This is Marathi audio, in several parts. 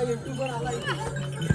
माझं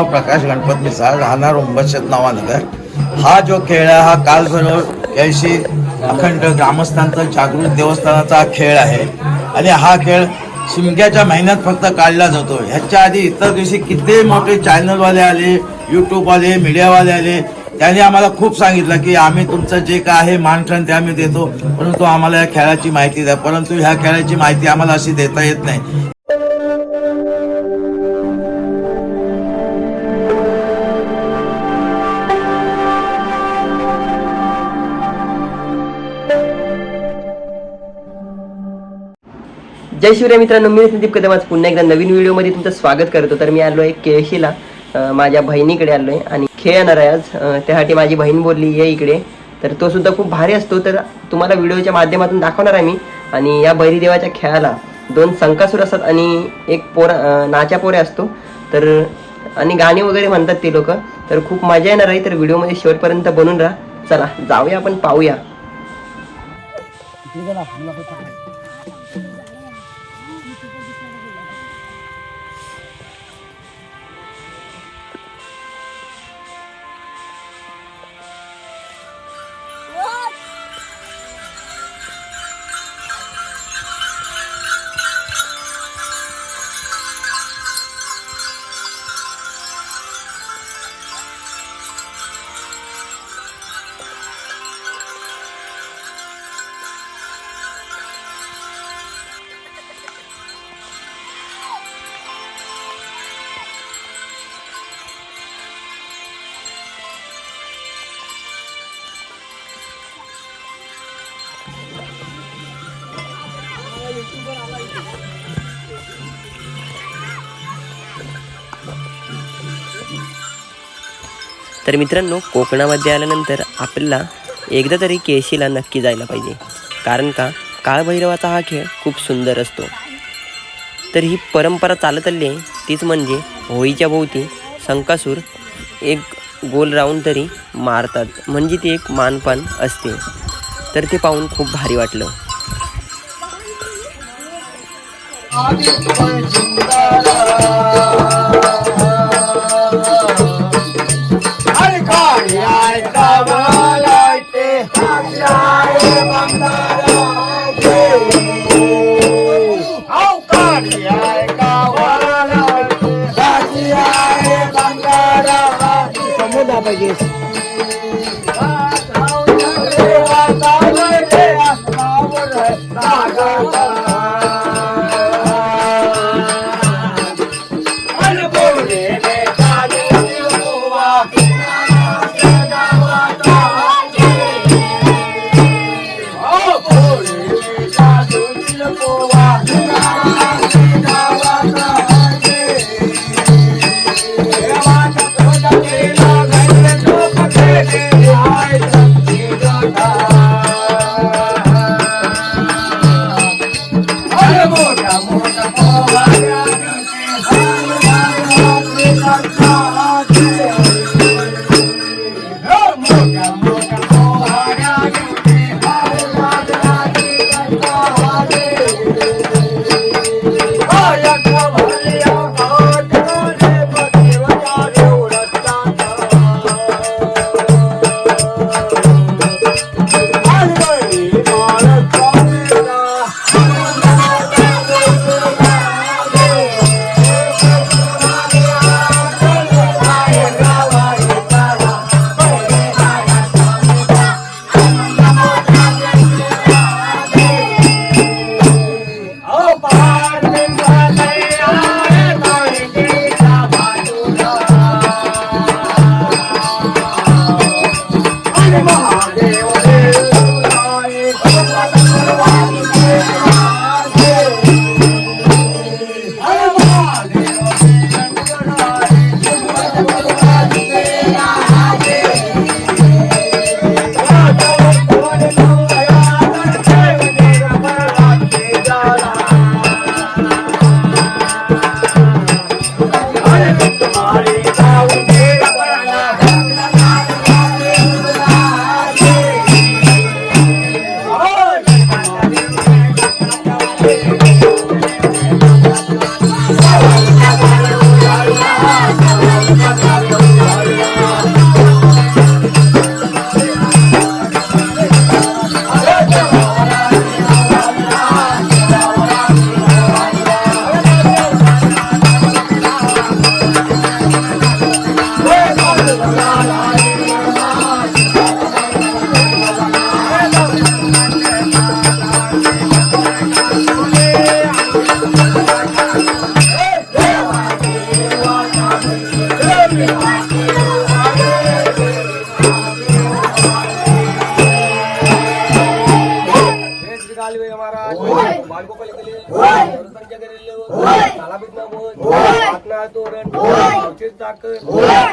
नाव प्रकाश गणपत मिसाळ राहणार उंबरशत नावानगर. हा जो खेळ आहे हा कालभैरव यांशी अखंड ग्रामस्थांचा जागृत देवस्थानाचा खेळ आहे. आणि हा खेळ शिमग्याच्या महिन्यात फक्त काढला जातो. ह्याच्या आधी इतर दिवशी किती मोठे चॅनलवाले आले यूट्यूबवाले मीडियावाले आले त्यांनी आम्हाला खूप सांगितलं की आम्ही तुमचं जे काय आहे मानठण ते आम्ही देतो परंतु आम्हाला या खेळाची माहिती द्या. परंतु ह्या खेळाची माहिती आम्हाला अशी देता येत नाही. जय शिवराय मित्रांनो मी संदीप कदम आज पुन्हा एकदा नवीन व्हिडिओमध्ये तुमचं स्वागत करतो. तर मी आलो आहे केळशीला माझ्या बहिणीकडे आलो आहे आणि खेळ येणार आहे आज. त्यासाठी माझी बहीण बोलली ये इकडे. तर तो सुद्धा खूप भारी असतो. तर तुम्हाला व्हिडिओच्या माध्यमातून दाखवणार आहे मी. आणि या बहिरीदेवाच्या खेळाला दोन संकासूर असतात आणि एक पोर नाच्या पोरे असतो. तर आणि गाणी वगैरे म्हणतात ते लोक. तर खूप मजा येणार आहे. तर व्हिडिओमध्ये शेवटपर्यंत बनून राहा. चला जाऊया आपण पाहूया. तर मित्रांनो कोकणामध्ये आल्यानंतर आपल्याला एकदा तरी केशीला नक्की जायला पाहिजे. कारण का? काळभैरवाचा हा खेळ खूप सुंदर असतो. तर ही परंपरा चालत आली आहे. तीच म्हणजे होळीच्या भोवती संकासूर एक गोल राऊंड तरी मारतात. म्हणजे ती एक मानपान असते. तर ते पाहून खूप भारी वाटलं. হাফিজ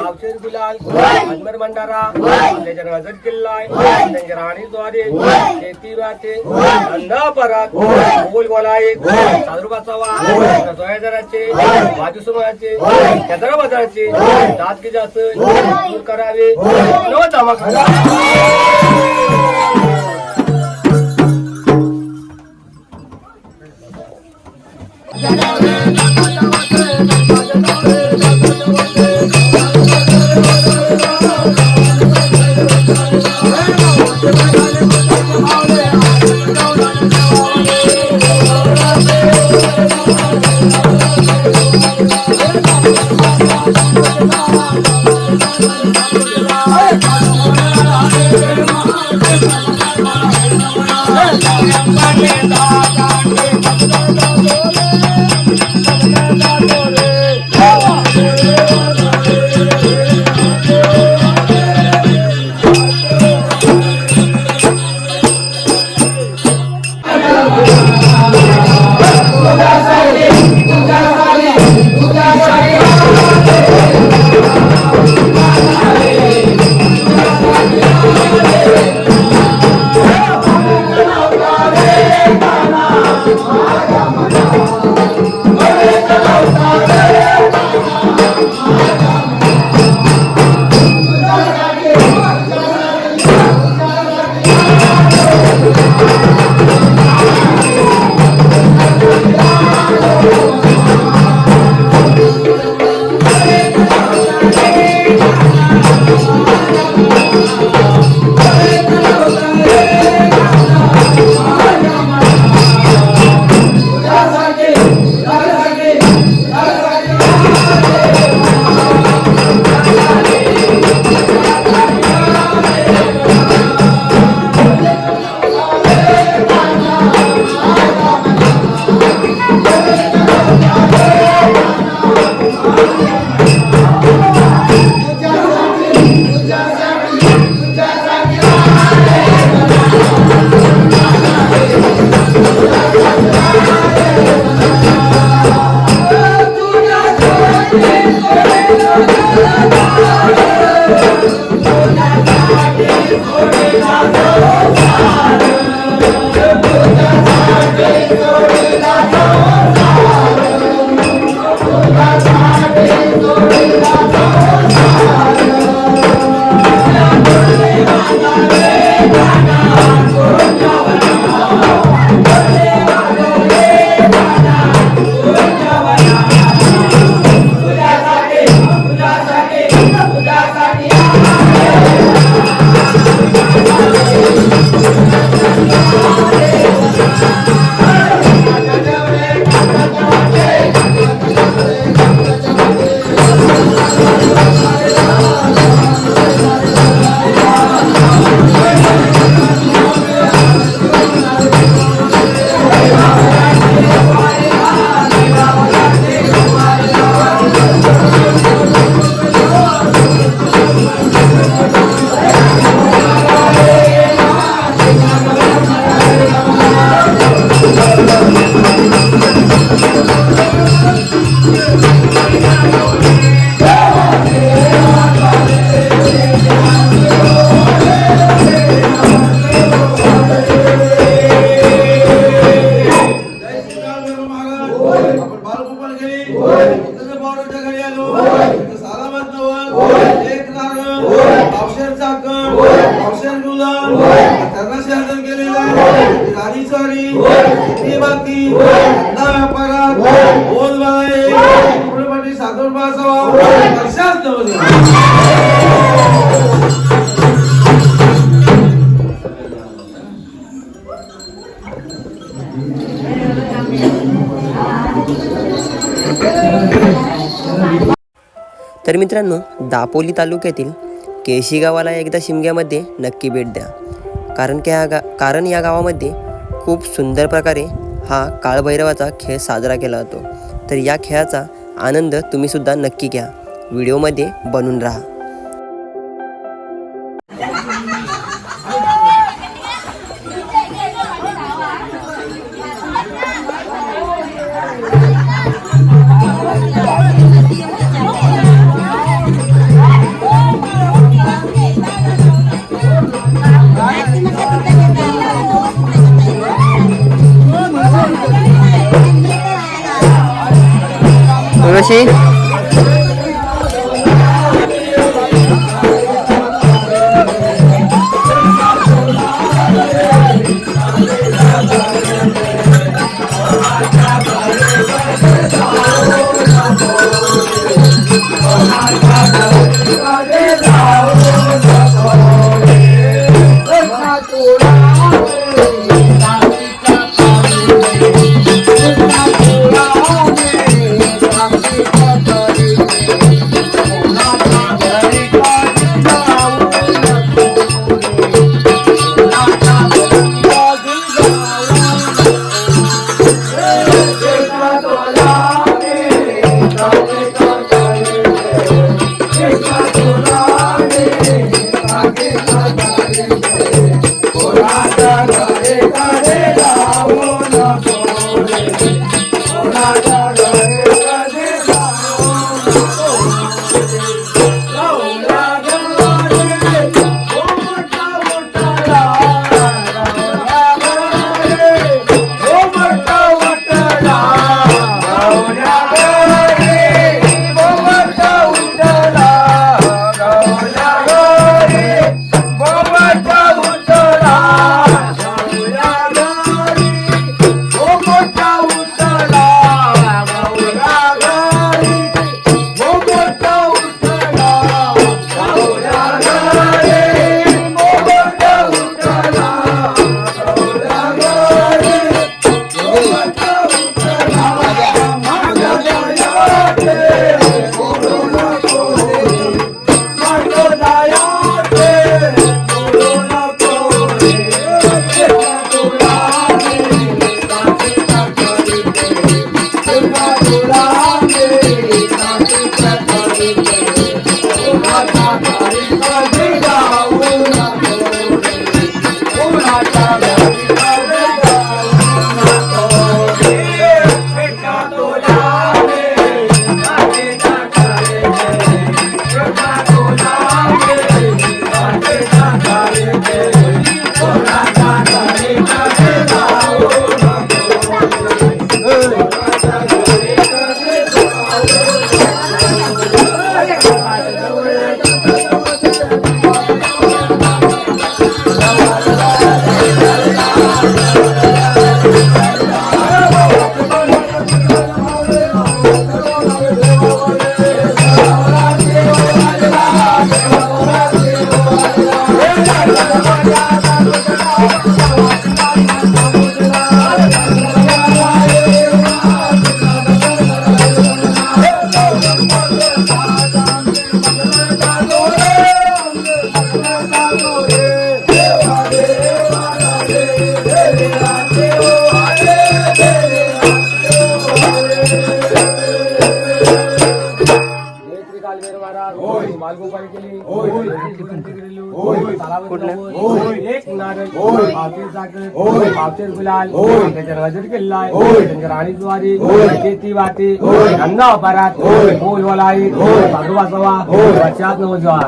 औषध गुलाल अजमेर भंडारा त्याच्या नजर किल्ला आहे त्यांच्या राणीद्वारे शेती वाटे धंदा परात बोल बोलाय साधुबाचा वा सोयाजराचे बाजू समाजाचे केदरा बाजाराचे दात की जास्त दूर करावे नव Hey! வேண்டாம் गोयल चाकण औषध दुलन त्यांना शासन केलेलं राणी बाकी. बोल बाय तर मित्रांनो दापोली तालुक्यातील केशी गावाला एकदा शिमग्यामध्ये नक्की भेट द्या. कारण की ह्या गा कारण या गावामध्ये खूप सुंदर प्रकारे हा काळभैरवाचा खेळ साजरा केला जातो. तर या खेळाचा आनंद तुम्हीसुद्धा नक्की घ्या. व्हिडिओमध्ये बनून राहा. sim कशी जयश्री ओय पापचेर गुलाल। ओय त्याच्या रजत किल्ला ओय त्यांच्या राणीद्वारी ओय शेती वाती ओय गंगा अपरात ओय बोल वलाई ओय भगवा सवा। ओय वाचात नवजवा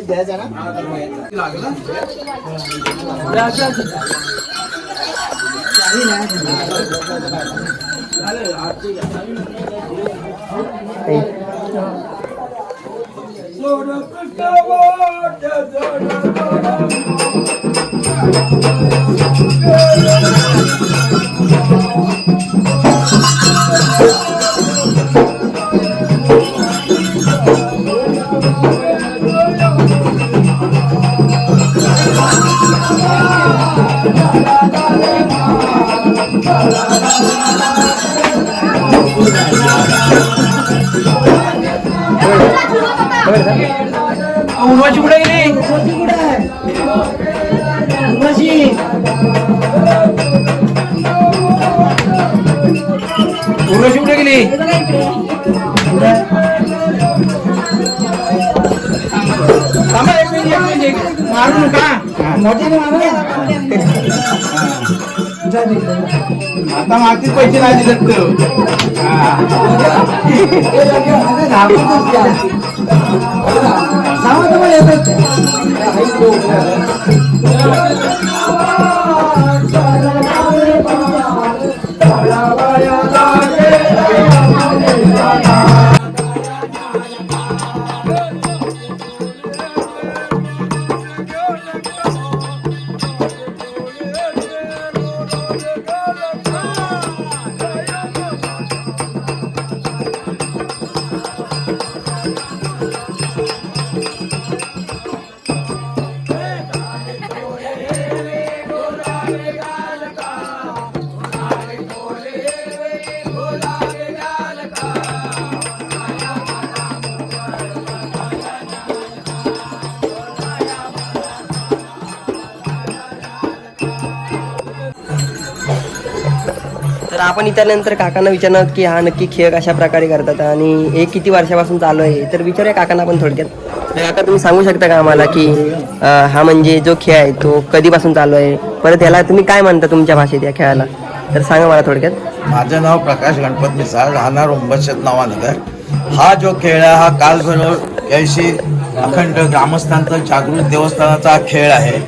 द्यायचा हाँ। ना Thank you. उर्वशी कुठे गेली उर्वशी कुठे गेली? थांबा एक मिनिट एक मिनिट. एक- मारू नका आता मागचे पैसे नाही दिलेत तर. तर आपण इथल्यानंतर काकांना विचारणार की हा नक्की खेळ कशा प्रकारे करतात आणि हे किती वर्षापासून चालू आहे तर विचारूया काकांना पण थोडक्यात. तर काका तुम्ही सांगू शकता का आम्हाला की हा म्हणजे जो खेळ आहे तो कधीपासून चालू आहे? परत याला तुम्ही काय म्हणता तुमच्या भाषेत या खेळाला? तर सांगा मला थोडक्यात. माझं नाव प्रकाश गणपत मिसाळ राहणार उंबरशेत नावानगर हा जो खेळ आहे हा कालभैरव केळशी अखंड ग्रामस्थांचा जागृत देवस्थानाचा खेळ आहे.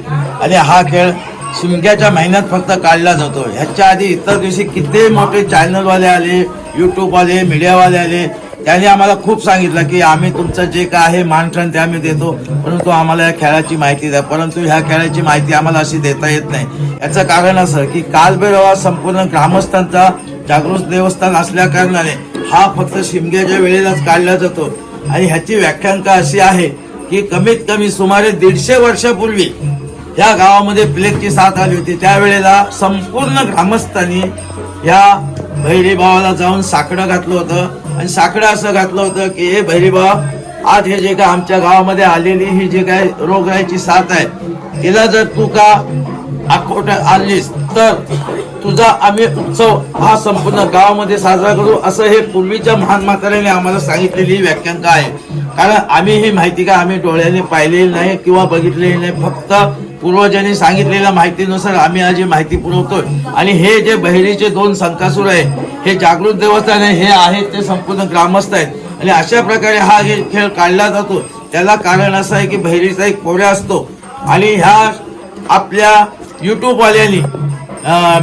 आणि हा खेळ शिमग्याच्या महिन्यात फक्त काढला जातो ह्याच्या आधी इतर दिवशी किती मोठे चॅनलवाले आले यूट्यूबवाले मीडियावाले आले त्यांनी आम्हाला खूप सांगितलं की आम्ही तुमचं जे काय आहे मानठण ते आम्ही देतो परंतु आम्हाला या खेळाची माहिती द्या परंतु ह्या खेळाची माहिती आम्हाला अशी देता येत नाही. याचं कारण असं की कालभैरवा संपूर्ण ग्रामस्थांचा जागृत देवस्थान असल्या कारणाने हा फक्त शिमग्याच्या वेळेलाच काढला जातो. आणि ह्याची व्याख्यांका अशी आहे की कमीत कमी सुमारे दीडशे वर्षापूर्वी या गावामध्ये प्लेगची साथ आली होती. त्यावेळेला संपूर्ण ग्रामस्थांनी या भैरीभावाला जाऊन साकडं घातलं होतं. आणि साकडं असं घातलं होतं की हे भैरीभाव आज हे जे काय आमच्या गावामध्ये आलेली ही जे काय रोगराईची साथ आहे तिला जर तू का अकोट आणलीस तर तुझा आम्ही उत्सव हा संपूर्ण गावामध्ये साजरा करू. असं हे पूर्वीच्या महान म्हाताऱ्याने आम्हाला सांगितलेली ही आहे कारण आम्ही ही माहिती का आम्ही डोळ्याने पाहिलेली नाही किंवा बघितलेली नाही. फक्त पूर्वजांनी सांगितलेल्या माहितीनुसार आम्ही आज ही माहिती पुरवतोय आणि हे जे बहिरीचे दोन संकासूर आहे हे जागृत देवस्थान आहे हे आहेत ते संपूर्ण ग्रामस्थ आहेत आणि अशा प्रकारे हा जे खेळ काढला जातो. त्याला कारण असं आहे की बहिरीचा एक पोऱ्या असतो. आणि ह्या आपल्या युट्यूबवाल्यांनी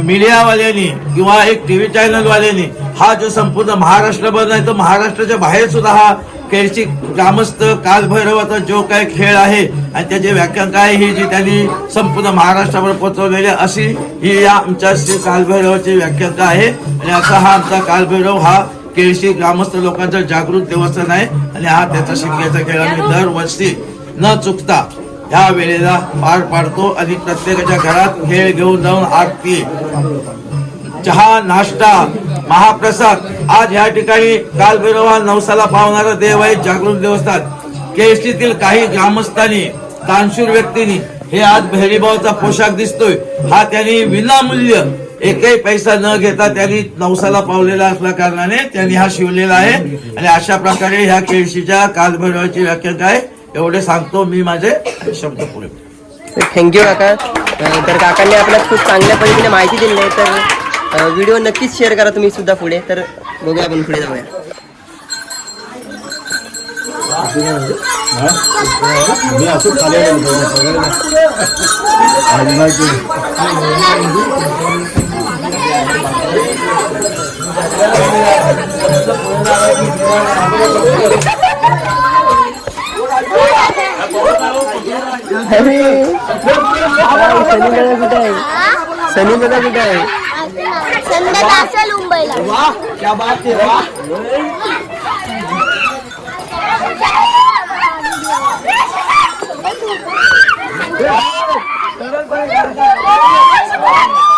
मीडियावाल्यांनी किंवा एक टी व्ही चॅनलवाल्यांनी हा जो संपूर्ण महाराष्ट्रभर नाही तर महाराष्ट्राच्या बाहेर सुद्धा हा केळची ग्रामस्थ कालभैरवाचा जो काय खेळ आहे आणि त्याचे व्याख्यान काय ही जी त्यांनी संपूर्ण महाराष्ट्रावर पोचवलेले अशी ही या आमच्या श्री कालभैरवाची व्याख्यानका आहे. आणि असा हा आमचा कालभैरव हा केळशी ग्रामस्थ लोकांचा जागृत देवस्थान आहे आणि हा त्याचा शिमग्याचा खेळ आम्ही दरवर्षी न चुकता ह्या वेळेला पार पाडतो आणि प्रत्येकाच्या घरात खेळ घेऊन जाऊन आरती चहा नाश्ता महाप्रसाद. आज या ठिकाणी कालभैरवा नवसाला पावणारा देव आहे जागृत देवस्थान. केळशीतील काही ग्रामस्थांनी दानशूर व्यक्तींनी हे आज भैरीभावाचा पोशाख दिसतोय. हा त्यांनी विनामूल्य एकही पैसा न घेता त्यांनी नवसाला पावलेला असल्या कारणाने त्यांनी हा शिवलेला आहे. आणि अशा प्रकारे ह्या केळशीच्या कालभैरवाची व्याख्या काय एवढे सांगतो मी माझे शब्द पुढे. थँक्यू काका. तर काकांनी आपल्याला खूप चांगल्या पद्धतीने माहिती दिली आहे तर व्हिडिओ नक्कीच शेअर करा तुम्ही सुद्धा पुढे. तर बघूया आपण पुढे जाऊया. अरे. सनी दादा कुठे आहे? सनी दादा कुठे आहे? संध्याकाळ असेल मुंबईला. वाह क्या बात है वाह बोल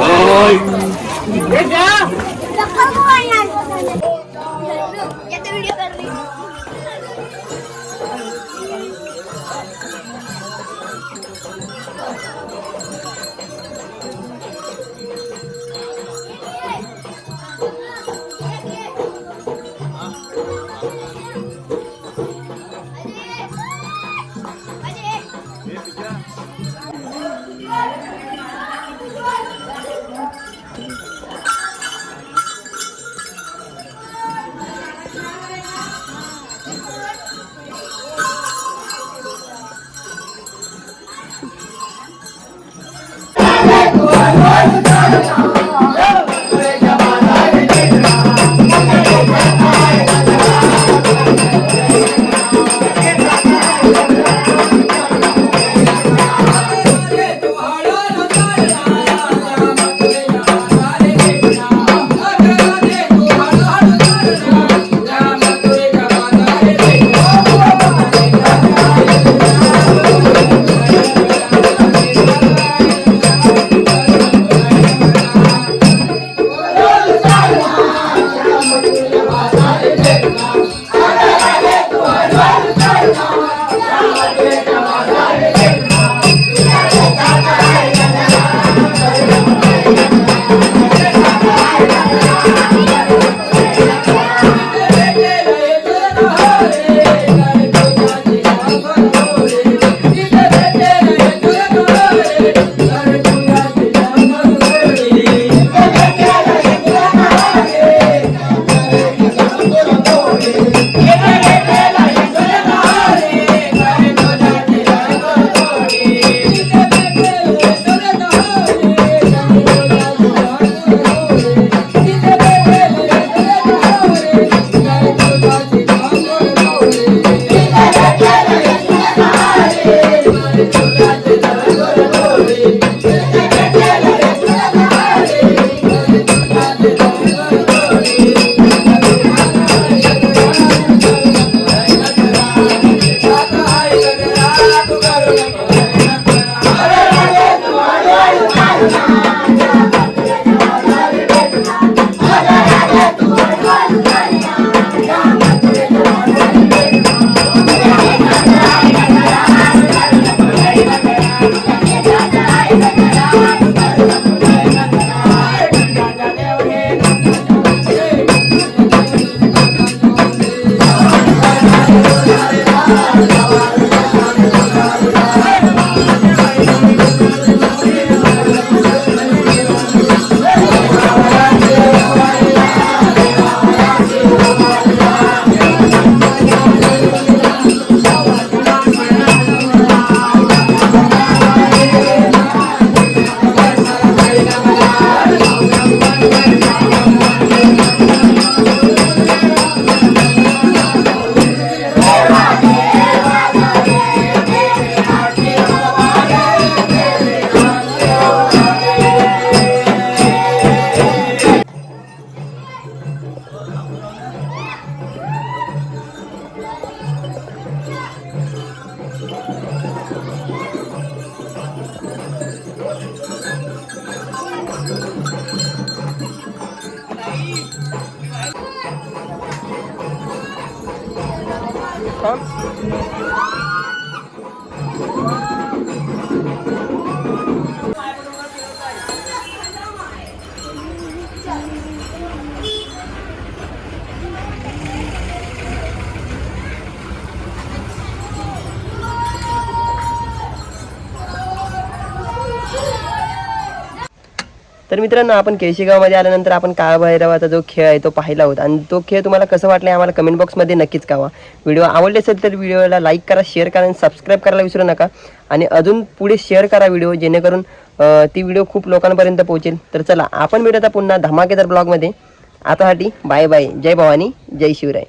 Ôi! Được chưa? À? Kalk. तर मित्रांनो आपण केळशीगावमध्ये आल्यानंतर आपण काळभैरवाचा जो खेळ आहे तो पाहिला होता. आणि तो खेळ तुम्हाला कसं वाटला आम्हाला कमेंट बॉक्समध्ये नक्कीच कावा व्हिडिओ आवडले असेल तर व्हिडिओला लाईक करा शेअर करा आणि सबस्क्राईब करायला विसरू नका. आणि अजून पुढे शेअर करा व्हिडिओ जेणेकरून ती व्हिडिओ खूप लोकांपर्यंत पोहोचेल. तर चला आपण भेटू पुन्हा धमाकेदार ब्लॉगमध्ये आतासाठी बाय बाय जय भवानी जय शिवराय.